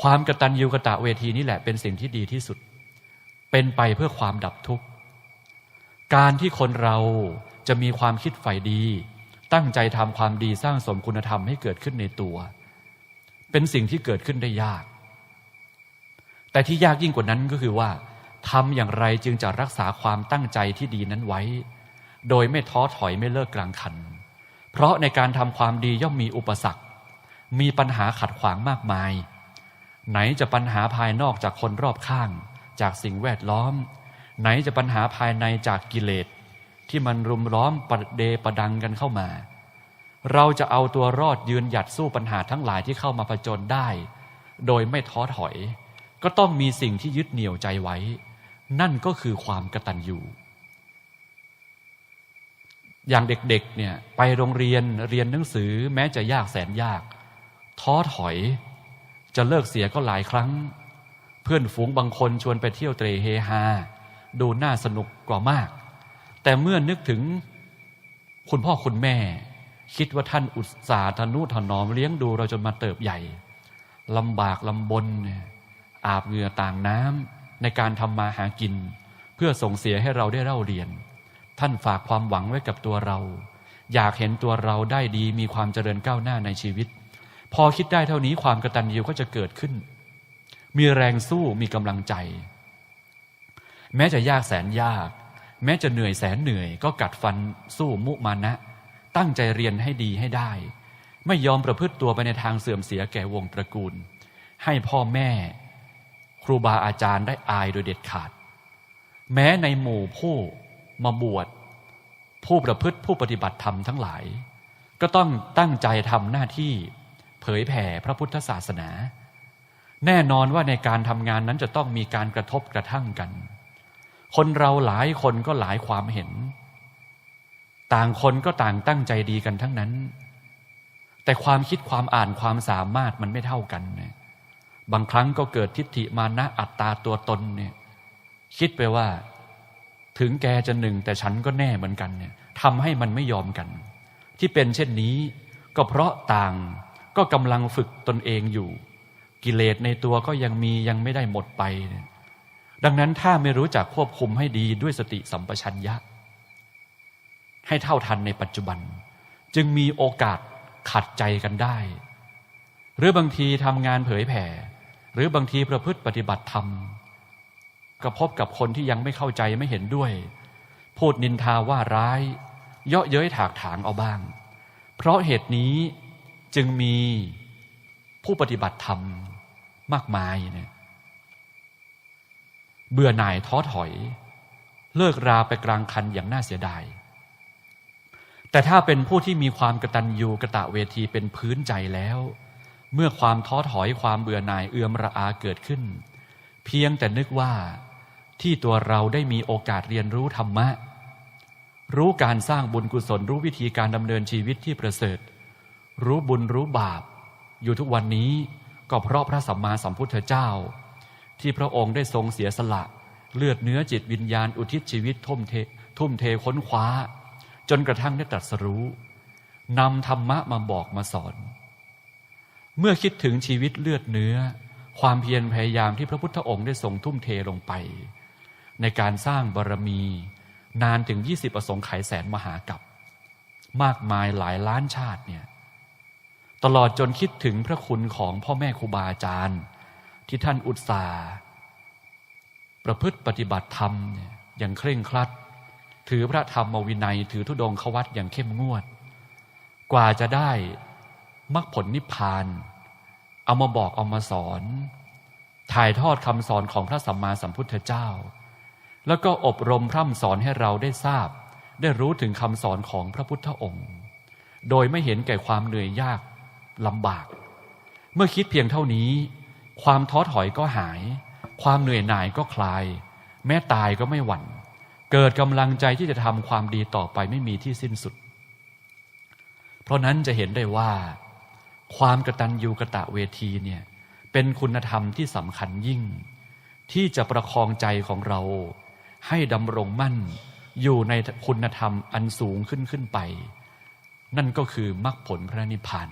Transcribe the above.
ความกตัญญูกะตะเวทีนี่แหละเป็นสิ่งที่ดีที่สุด เป็นไปเพื่อความดับทุกข์ การที่คนเราจะมีความคิดใฝ่ดี ตั้งใจทำความดีสร้างสมคุณธรรมให้เกิดขึ้นในตัว เป็นสิ่งที่เกิดขึ้นได้ยาก แต่ที่ยากยิ่งกว่านั้นก็คือว่าทำอย่างไรจึงจะรักษาความตั้งใจที่ดีนั้นไว้ โดยไม่ท้อถอยไม่เลิกกลางคัน เพราะในการทำความดีย่อมมีอุปสรรค มีปัญหาขัดขวางมากมาย ไหนจะปัญหาภายนอกจากคนรอบข้าง จากสิ่งแวดล้อม ไหนจะปัญหาภายในจากกิเลส ที่มันรุมล้อมประเดประดังกันเข้ามา เราจะเอาตัวรอดยืนหยัดสู้ปัญหาทั้งหลายที่เข้ามาผจญได้ โดยไม่ท้อถอย ก็ต้องมีสิ่งที่ยึดเหนี่ยวใจไว้ นั่นก็คือความกตัญญูอย่างเด็กๆ เนี่ยไปโรงเรียนเรียนหนังสือแม้จะยากแสนยาก ท้อถอย จะเลิกเสียก็หลายครั้ง เพื่อนฝูงบางคนชวนไปเที่ยวเตรเฮฮา ดูน่าสนุกกว่ามาก แต่เมื่อนึกถึงคุณพ่อคุณแม่ คิดว่าท่านอุตสาห์ทนุถนอมเลี้ยงดูเราจนมาเติบใหญ่ลำบากลำบน อาบเหงื่อต่างน้ำในการทำมาหากิน เพื่อส่งเสียให้เราได้เล่าเรียน ท่านฝากความหวังไว้กับตัวเรา อยากเห็นตัวเราได้ดีมีความเจริญก้าวหน้าในชีวิต พอคิดได้เท่านี้ความกระตัญญูก็จะเกิดขึ้น มีแรงสู้มีกำลังใจ แม้จะยากแสนยาก แม้จะเหนื่อยแสนเหนื่อย ก็กัดฟันสู้มุมานะ ตั้งใจเรียนให้ดีให้ได้ ไม่ยอมประพฤติตัวไปในทางเสื่อมเสียแก่วงตระกูล ให้พ่อแม่ ครูบาอาจารย์ได้อายโดยเด็ดขาด แม้ในหมู่ผู้มาบวชผู้ประพฤติผู้ปฏิบัติธรรมทั้งหลาย ก็ต้องตั้งใจทำหน้าที่ ผยแผ่พระพุทธศาสนา แน่นอนว่าในการทำงานนั้นจะต้องมีการกระทบกระทั่งกัน คนเราหลายคนก็หลายความเห็น ต่างคนก็ต่างตั้งใจดีกันทั้งนั้น แต่ความคิดความอ่านความสามารถมันไม่เท่ากันเนี่ยบางครั้งก็เกิดทิฏฐิมานะอัตตาตัวตนเนี่ยคิดไปว่า ถึงแกจะหนึ่งแต่ฉันก็แน่เหมือนกันเนี่ยทำให้มันไม่ยอมกัน ที่เป็นเช่นนี้ก็เพราะต่าง ก็กำลังฝึกตนเองอยู่ กิเลสในตัวก็ยังมียังไม่ได้หมดไป ดังนั้นถ้าไม่รู้จักควบคุมให้ดีด้วยสติสัมปชัญญะ ให้เท่าทันในปัจจุบัน จึงมีโอกาสขัดใจกันได้ หรือบางทีทำงานเผยแผ่ หรือบางทีประพฤติปฏิบัติธรรมก็พบกับคนที่ยังไม่เข้าใจไม่เห็นด้วย พูดนินทาว่าร้าย เยาะเย้ยถากถางเอาบ้าง เพราะเหตุนี้ จึงมีผู้ปฏิบัติธรรมมากมายเนี่ยเบื่อหน่ายท้อถอย เลิกราไปกลางคันอย่างน่าเสียดาย แต่ถ้าเป็นผู้ที่มีความกระตัญญูกระตะเวทีเป็นพื้นใจแล้ว เมื่อความท้อถอยความเบื่อหน่ายเอื่อมระอาเกิดขึ้น เพียงแต่นึกว่าที่ตัวเราได้มีโอกาสเรียนรู้ธรรมะ รู้การสร้างบุญกุศลรู้วิธีการดำเนินชีวิตที่ประเสริฐ รู้บุญรู้บาป อยู่ทุกวันนี้ก็เพราะพระสัมมาสัมพุทธเจ้า ที่พระองค์ได้ทรงเสียสละ เลือดเนื้อจิตวิญญาณอุทิศชีวิตทุ่มเททุ่มเทค้นคว้า จนกระทั่งได้ตรัสรู้นำธรรมะมาบอกมาสอน เมื่อคิดถึงชีวิตเลือดเนื้อ ความเพียรพยายามที่พระพุทธองค์ได้ทรงทุ่มเทลงไป ในการสร้างบารมี นานถึงยี่สิบประสงค์ไขยแสนมหากับ มากมายหลายล้านชาติเนี่ย ตลอดจนคิดถึงพระคุณของพ่อแม่ครูบาอาจารย์ ที่ท่านอุตส่าห์ประพฤติปฏิบัติธรรมอย่างเคร่งครัด ถือพระธรรมวินัย ถือธุดงควัตอย่างเข้มงวด กว่าจะได้มรรคผลนิพพาน เอามาบอกเอามาสอน ถ่ายทอดคำสอนของพระสัมมาสัมพุทธเจ้า แล้วก็อบรมพร่ำสอนให้เราได้ทราบ ได้รู้ถึงคำสอนของพระพุทธองค์ โดยไม่เห็นแก่ความเหนื่อยยาก ลำบาก เมื่อคิดเพียงเท่านี้ ความท้อถอยก็หาย ความเหนื่อยหน่ายก็คลาย แม้ตายก็ไม่หวั่น เกิดกำลังใจที่จะทำความดีต่อไปไม่มีที่สิ้นสุด เพราะนั้นจะเห็นได้ว่า ความกระตัญญูกระตะเวทีเนี่ยเป็นคุณธรรมที่สำคัญยิ่ง ที่จะประคองใจของเรา ให้ดำรงมั่นอยู่ในคุณธรรมอันสูงขึ้นขึ้นไป นั่นก็คือมรรคผลพระนิพพาน